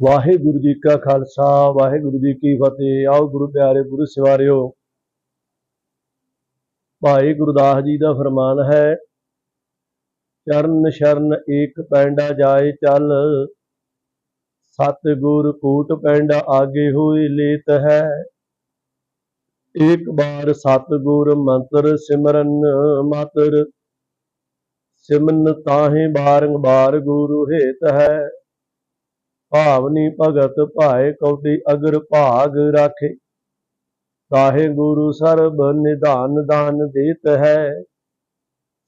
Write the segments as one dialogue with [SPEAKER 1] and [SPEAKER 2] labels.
[SPEAKER 1] ਵਾਹਿਗੁਰੂ ਜੀ ਕਾ ਖਾਲਸਾ, ਵਾਹਿਗੁਰੂ ਜੀ ਕੀ ਫਤਿਹ। ਆਓ ਗੁਰੂ ਪਿਆਰੇ ਗੁਰੂ ਸਵਾਰਿਓ। ਭਾਈ ਗੁਰਦਾਸ ਜੀ ਦਾ ਫਰਮਾਨ ਹੈ, ਚਰਨ ਸ਼ਰਨ ਏਕ ਪੈਂਡਾ ਜਾਏ ਚੱਲ, ਸਤਿਗੁਰ ਕੂਟ ਪੈਂਡਾ ਆਗੇ ਹੋਏ ਲੇਤ ਹੈ। ਏਕ ਬਾਰ ਸਤਿਗੁਰ ਮੰਤਰ ਸਿਮਰਨ ਮਾਤਰ ਸਿਮਨ ਤਾਹੇ ਬਾਰੰਬਾਰ ਗੁਰੂ ਹੇਤ ਹੈ। ਭਾਵਨੀ ਭਗਤ ਭਾਏ ਕਉਟੀ ਅਗਰ ਭਾਗ ਰਾਖੇ। ਤਾਹੇ ਗੁਰੂ ਸਰਬ ਨਿਧਾਨ ਦਾਨ ਦੇਤ ਹੈ।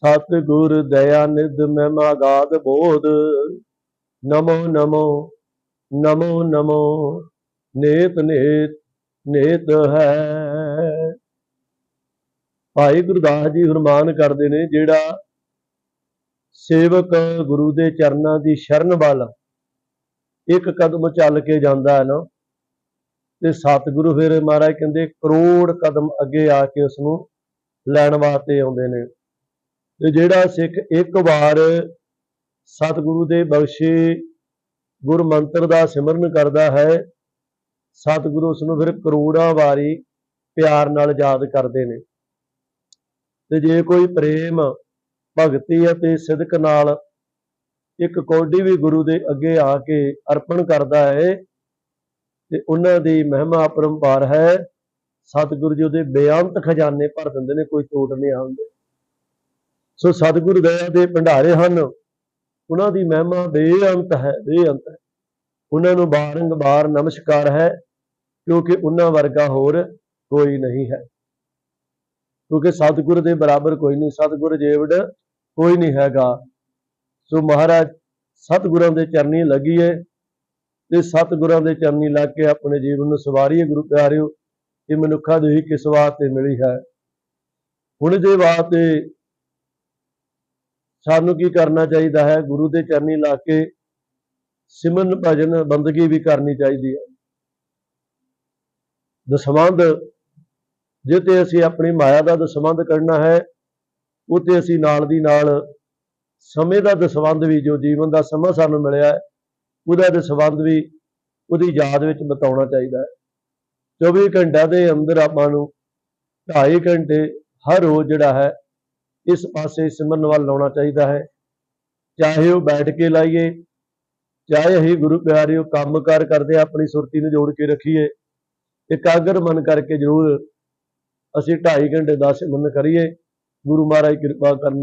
[SPEAKER 1] ਸਤ ਗੁਰ ਦਇਆ ਨਿਧ ਮਹਿਮਾ ਗਾਦ ਬੋਧ। ਨਮੋ ਨਮੋ ਨਮੋ ਨਮੋ, ਨੇਤ ਨੇਤ ਨੇਤ ਹੈ। ਭਾਈ ਗੁਰਦਾਸ ਜੀ ਫਰਮਾਨ ਕਰਦੇ ਨੇ, ਜਿਹੜਾ ਸੇਵਕ ਗੁਰੂ ਦੇ ਚਰਨਾਂ ਦੀ ਸ਼ਰਨ ਵੱਲ ਇੱਕ ਕਦਮ ਚੱਲ ਕੇ ਜਾਂਦਾ ਹੈ ਨਾ, ਤੇ ਸਤਿਗੁਰੂ ਫਿਰ ਮਹਾਰਾਜ ਕਹਿੰਦੇ ਕਰੋੜ ਕਦਮ ਅੱਗੇ ਆ ਕੇ ਉਸ ਨੂੰ ਲੈਣ ਵਾਸਤੇ ਆਉਂਦੇ ਨੇ। ਤੇ ਜਿਹੜਾ ਸਿੱਖ ਇੱਕ ਵਾਰ ਸਤਿਗੁਰੂ ਦੇ ਬਖਸ਼ੇ ਗੁਰ ਮੰਤਰ ਦਾ ਸਿਮਰਨ ਕਰਦਾ ਹੈ, ਸਤਿਗੁਰੂ ਉਸ ਨੂੰ ਫਿਰ ਕਰੋੜਾਂ ਵਾਰੀ ਪਿਆਰ ਨਾਲ ਯਾਦ ਕਰਦੇ ਨੇ। ਤੇ ਜੇ ਕੋਈ ਪ੍ਰੇਮ ਭਗਤੀ ਅਤੇ ਸਿਦਕ ਨਾਲ ਇੱਕ ਕੌਡੀ ਵੀ ਗੁਰੂ ਦੇ ਅੱਗੇ ਆ ਕੇ ਅਰਪਣ ਕਰਦਾ ਹੈ ਤੇ ਉਹਨਾਂ ਦੀ ਮਹਿਮਾ ਅਪਰੰਪਾਰ ਹੈ, ਸਤਿਗੁਰੂ ਜੀ ਉਹਦੇ ਬੇਅੰਤ ਖਜ਼ਾਨੇ ਭਰ ਦਿੰਦੇ ਨੇ, ਕੋਈ ਟੋਟ ਨਹੀਂ ਆਉਂਦੇ। ਸੋ ਸਤਿਗੁਰੂ ਦਇਆ ਦੇ ਭੰਡਾਰੇ ਹਨ, ਉਹਨਾਂ ਦੀ ਮਹਿਮਾ ਬੇਅੰਤ ਹੈ ਬੇਅੰਤ ਹੈ। ਉਹਨਾਂ ਨੂੰ ਬਾਰੰਬਾਰ ਨਮਸਕਾਰ ਹੈ, ਕਿਉਂਕਿ ਉਹਨਾਂ ਵਰਗਾ ਹੋਰ ਕੋਈ ਨਹੀਂ ਹੈ। ਕਿਉਂਕਿ ਸਤਿਗੁਰ ਦੇ ਬਰਾਬਰ ਕੋਈ ਨਹੀਂ, ਸਤਿਗੁਰ ਜੇਵੜ ਕੋਈ ਨਹੀਂ ਹੈਗਾ। ਸੋ ਮਹਾਰਾਜ, ਸਤਿਗੁਰਾਂ ਦੇ ਚਰਨੀ ਲੱਗੀਏ ਤੇ ਸਤਿਗੁਰਾਂ ਦੇ ਚਰਨੀ ਲੱਗ ਕੇ ਆਪਣੇ ਜੀਵਨ ਨੂੰ ਸਵਾਰੀਏ, ਗੁਰੂ ਪਿਆਰਿਓ, ਇਹ ਮਨੁੱਖਾ ਦੀ ਕਿਸ ਵਾਸਤੇ ਮਿਲੀ ਹੈ। ਹੁਣ ਦੇ ਵਾਸਤੇ ਸਾਨੂੰ ਕੀ ਕਰਨਾ ਚਾਹੀਦਾ ਹੈ? ਗੁਰੂ ਦੇ ਚਰਨੀ ਲਾ ਕੇ ਸਿਮਰਨ, ਭਜਨ, ਬੰਦਗੀ ਵੀ ਕਰਨੀ ਚਾਹੀਦੀ ਹੈ। ਦਸਵੰਦ ਜੇ ਤੇ ਅਸੀਂ ਆਪਣੀ ਮਾਇਆ ਦਾ ਦਸਵੰਦ ਕਰਨਾ ਹੈ ਉਹ ਅਸੀਂ ਨਾਲ ਦੀ ਨਾਲ ਸਮੇਂ ਦਾ ਦਸਵੰਦ ਵੀ, ਜੋ ਜੀਵਨ ਦਾ ਸਮਾਂ ਸਾਨੂੰ ਮਿਲਿਆ ਹੈ, ਉਹਦਾ ਦਸਵੰਦ ਵੀ ਉਹਦੀ ਯਾਦ ਵਿੱਚ ਬਤਾਉਣਾ ਚਾਹੀਦਾ ਹੈ। 24 ਘੰਟਿਆਂ ਦੇ ਅੰਦਰ ਆਪਾਂ ਨੂੰ 2.5 ਘੰਟੇ ਹਰ ਰੋਜ਼ ਜਿਹੜਾ ਹੈ, ਇਸ ਪਾਸੇ ਸਿਮਰਨ ਵੱਲ ਲਾਉਣਾ ਚਾਹੀਦਾ ਹੈ। ਚਾਹੇ ਉਹ ਬੈਠ ਕੇ ਲਾਈਏ, ਚਾਹੇ ਅਸੀਂ ਗੁਰੂ ਪਿਆਰਿਓ ਕੰਮਕਾਰ ਕਰਦੇ ਆਪਣੀ ਸੁਰਤੀ ਨੂੰ ਜੋੜ ਕੇ ਰੱਖੀਏ, ਇਕਾਗਰ ਮਨ ਕਰਕੇ ਜ਼ਰੂਰ ਅਸੀਂ 2.5 ਘੰਟੇ ਦਾ ਸਿਮਰਨ ਕਰੀਏ। ਗੁਰੂ ਮਹਾਰਾਜ ਕਿਰਪਾ ਕਰਨ